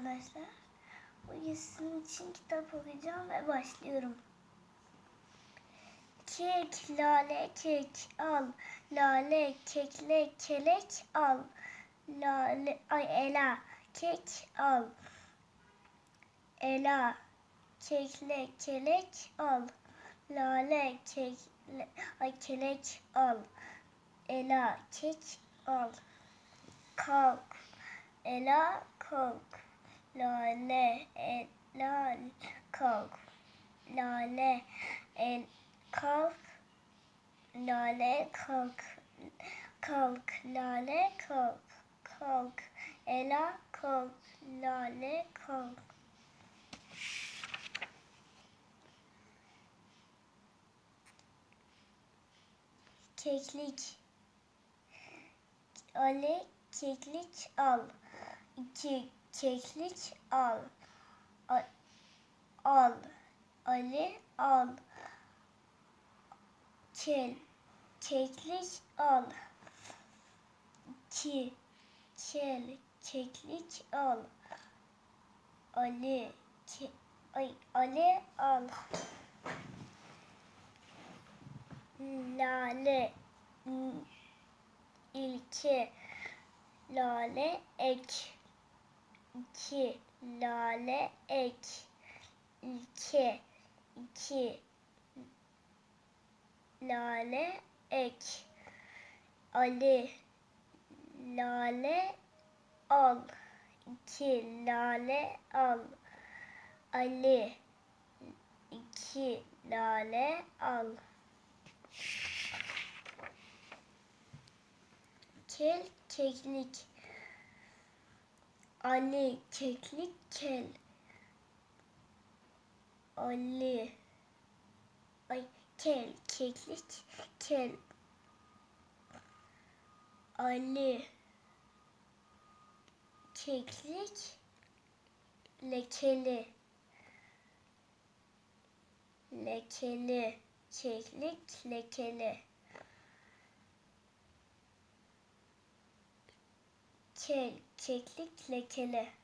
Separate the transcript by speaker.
Speaker 1: arkadaşlar. Bu sizin için kitap okuyacağım ve başlıyorum. Kek, lale, kek al. Lale, kekle, kelek al. Lale, ay ela, kek al. Ela, kekle, kelek al. Lale, kekle, ay kelek al. Ela, kek al. Kalk, Ela kalk. Lale, Ela kalk. Lale, el kalk. Lale kalk. Kalk, lale kalk. Kalk, Ela kalk. Lale kalk. Keklik. Ali keklik al. İki keklik al. Al. Ali al. Kel. Keklik al. İki kel keklik al. Ali ke, ay, Ali al. Lale ilke lale ek iki lale ek. İlke iki lale ek. Ali lale al. İki lale al. Ali iki lale al. Kel keklik Ali keklik kel. Ali. Ay kel keklik kel. Ali. Keklik lekeli. Lekeli keklik lekeli keklik lekeli.